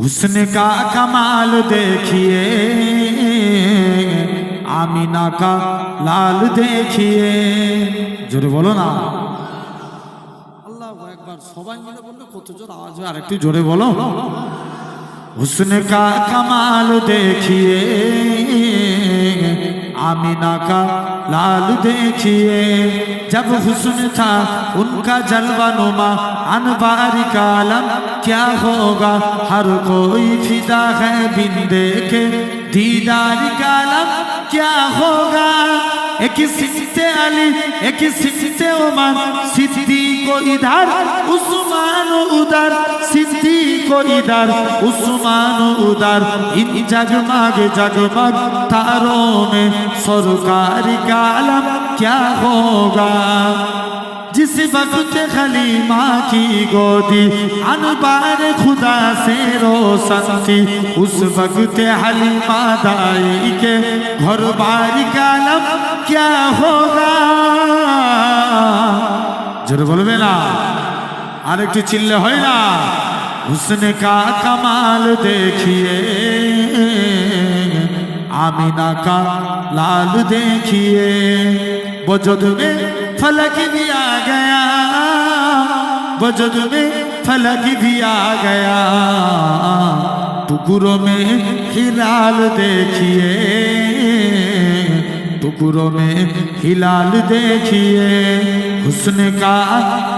हुस्न का कमाल देखिए आमीना का लाल देखिए জোরে বলো না আল্লাহ একবার সবাই মিলে বললে কত জোর আওয়াজ হয় আরেকটু জোরে বলো हुस्न का कमाल देखिए आमीना का लाल देखिए जब हुस्न था उनका जलवा नुमा अनबारी का आलम क्या होगा हर कोई फिदा है बिन देखे दीदार का आलम क्या होगा एक सिमते अली एक सिमते उमर सिद्दीक ইধার উসমান উদার সিদ্ধি ইধার উসমান উদার ইন জগমাগ জগমগ তারো মে সরকার কালাম ক্যা হোগা جس وقت خلیمہ کی گودی انبار خدا سے روشن تھی اس وقت حلیمہ دائی کے گھر بار کا لب کیا ہوگا জোরে বলবে না আরেকটু চিল্লে হয় না হুসন কা কামাল দেখিয়ে আমিনা কা লাল দেখিয়ে বজদ में फलक भी आ गया वजद में फलक भी आ गया टुकड़ों में हिलाल देखिए टुकड़ों में हिलाल देखिए हुस्न का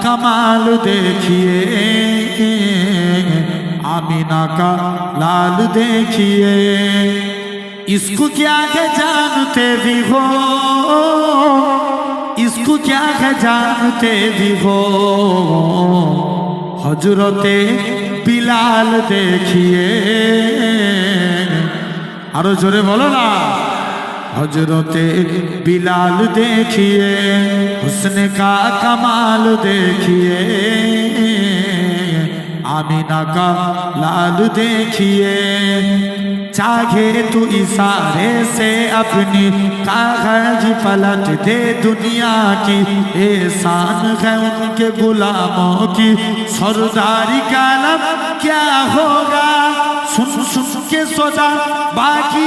कमाल देखिए आमीना का लाल देखिए इसको क्या है जानते भी हो इसको क्या है जानते भी हो हजरते बिलाल देखिए আরো জোরে বলো না हजरते बिलाल देखिए, हुस्न का कमाल देखिए, आमीना का लाल देखिए। चाहे तू इशारे से अपनी कागज़ पलट दे दुनिया की एहसान है उनके गुलामों की, सरदारी का लफ क्या होगा? सुन सुन के सोचा बाकी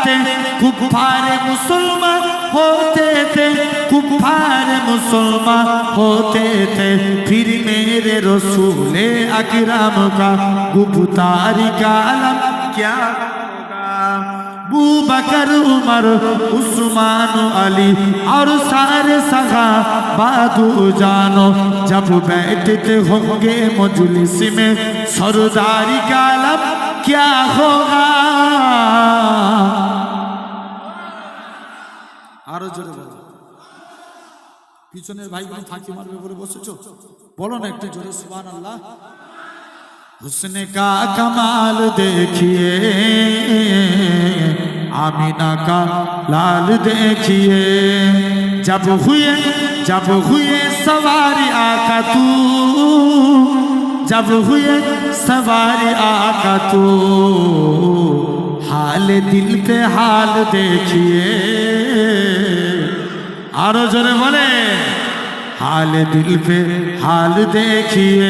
बातें कुफार मुसलमान होते थे कुफार मुसलमान होते थे फिर मेरे रसूले अकरम का गुप्तारी का आलम क्या बू बकर उमर उस्मान अली और सारे सगा बादू जानो जब बैठते होंगे मजलिस में सरदारी का आलम क्या होगा পিছনের ভাই ভাইগুলো থাকি মারবে বলে বসেছ? বলো না একটা জোরে সুবান আল্লাহ হুসনে কা কামাল দেখিয়ে আমি না কা লাল দেখিয়ে, যাব হুয়ে যাব হুয়ে সবারি আকা তু। যাব হুয়ে সবারি আকা তু। হাল দিল পে হাল দেখিয়ে আরও জোরে বলে হাল দিল পে হাল দেখিয়ে।